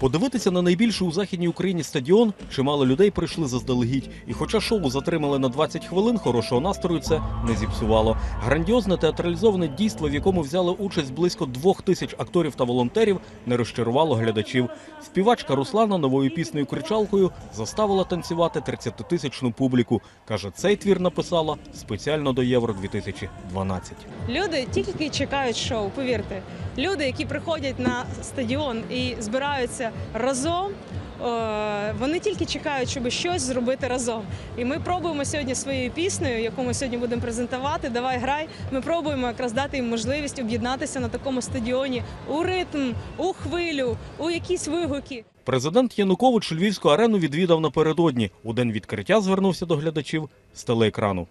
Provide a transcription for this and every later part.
Подивитися на найбільший у західній Україні стадіон чимало людей прийшли заздалегідь. І хоча шоу затримали на 20 хвилин, хорошого настрою це не зіпсувало. Грандіозне театралізоване дійство, в якому взяли участь близько двох тисяч акторів та волонтерів, не розчарувало глядачів. Співачка Руслана новою піснею кричалкою заставила танцювати 30-тисячну публіку. каже, цей твір написала спеціально до Євро 2012. Люди тільки чекають шоу, повірте. Люди, які приходять на стадіон і збираються разом. е, Вони тільки чекають, щоб щось зробити разом. І ми пробуємо сьогодні своєю піснею, яку ми сьогодні будемо презентувати. Давай грай. Ми пробуємо якраз дати їм можливість об'єднатися на такому стадіоні у ритм, у хвилю, у якісь вигуки. Президент Янукович Львівську арену відвідав напередодні. У день відкриття звернувся до глядачів з телеекрану.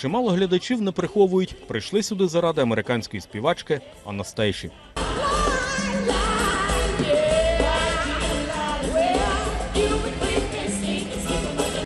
Чимало глядачів не приховують. Прийшли сюди заради американської співачки Анастейші.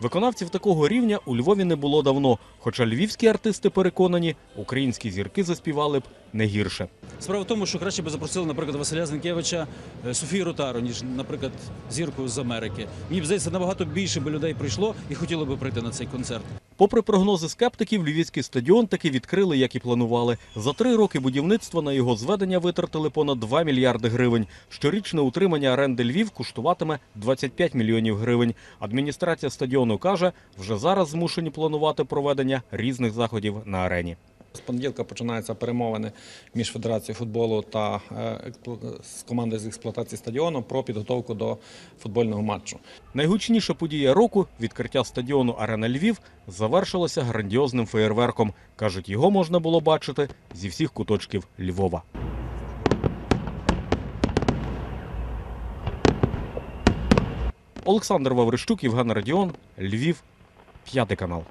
Виконавців такого рівня у Львові не було давно. Хоча львівські артисти переконані, українські зірки заспівали б не гірше. Справа в тому, що краще би запросили, наприклад, Василя Зінкевича, е, Софію Ротару, ніж, наприклад, зірку з Америки. Мені б здається, набагато більше би людей прийшло і хотіло би прийти на цей концерт. Попри прогнози скептиків, львівський стадіон таки відкрили, як і планували. За три роки будівництва на його зведення витратили понад 2 мільярди гривень. Щорічне утримання оренди Львів коштуватиме 25 мільйонів гривень. Адміністрація стадіону каже, вже зараз змушені планувати проведення різних заходів на арені. З понеділка починаються перемовини між Федерацією футболу та е, з командою з експлуатації стадіону про підготовку до футбольного матчу. Найгучніша подія року відкриття стадіону Арена Львів завершилося грандіозним феєрверком. кажуть, його можна було бачити зі всіх куточків Львова. Олександр Ваврищук, Євген Радіон, Львів, п'ятий канал.